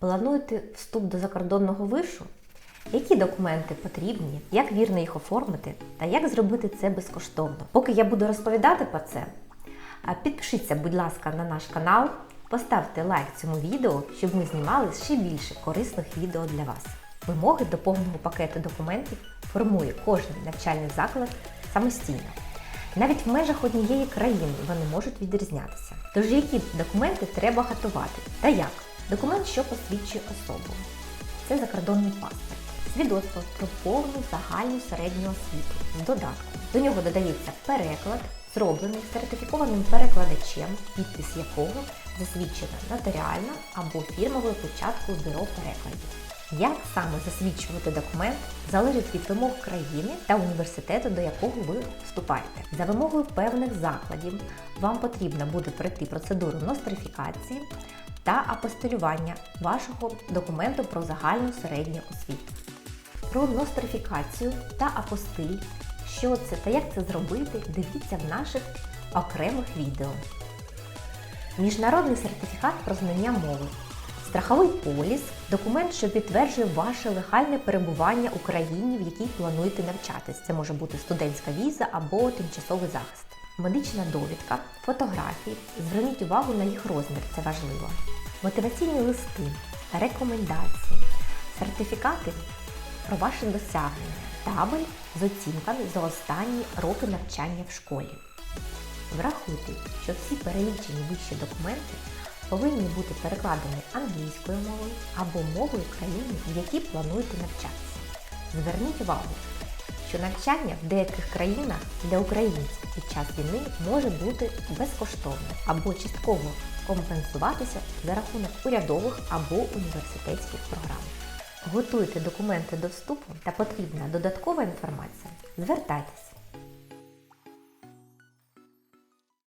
Плануєте вступ до закордонного вишу? Які документи потрібні, як вірно їх оформити та як зробити це безкоштовно? Поки я буду розповідати про це, підпишіться, будь ласка, на наш канал, поставте лайк цьому відео, щоб ми знімали ще більше корисних відео для вас. Вимоги до повного пакету документів формує кожен навчальний заклад самостійно. Навіть в межах однієї країни вони можуть відрізнятися. Тож які документи треба готувати та як? Документ, що посвідчує особу. Це закордонний паспорт. Свідоцтво про повну загальну середню освіту з додатком. До нього додається переклад, зроблений сертифікованим перекладачем, підпис якого засвідчена нотаріально або фірмовою початкою бюро перекладів. Як саме засвідчувати документ залежить від вимог країни та університету, до якого ви вступаєте. За вимогою певних закладів вам потрібно буде пройти процедуру нострифікації та апостилювання вашого документу про загальну середню освіту. Про нострифікацію та апостиль, що це та як це зробити, дивіться в наших окремих відео. Міжнародний сертифікат про знання мови. Страховий поліс документ, що підтверджує ваше легальне перебування у країні, в якій плануєте навчатись. Це може бути студентська віза або тимчасовий захист. Медична довідка, фотографії. Зверніть увагу на їх розмір, це важливо. Мотиваційні листи, рекомендації, сертифікати про ваше досягнення, табель з оцінками за останні роки навчання в школі. Врахуйте, що всі перелічені вищі документи повинні бути перекладені англійською мовою або мовою країни, в якій плануєте навчатися. Зверніть увагу, що навчання в деяких країнах для українців під час війни може бути безкоштовним або частково компенсуватися за рахунок урядових або університетських програм. Готуйте документи до вступу та потрібна додаткова інформація. Звертайтеся.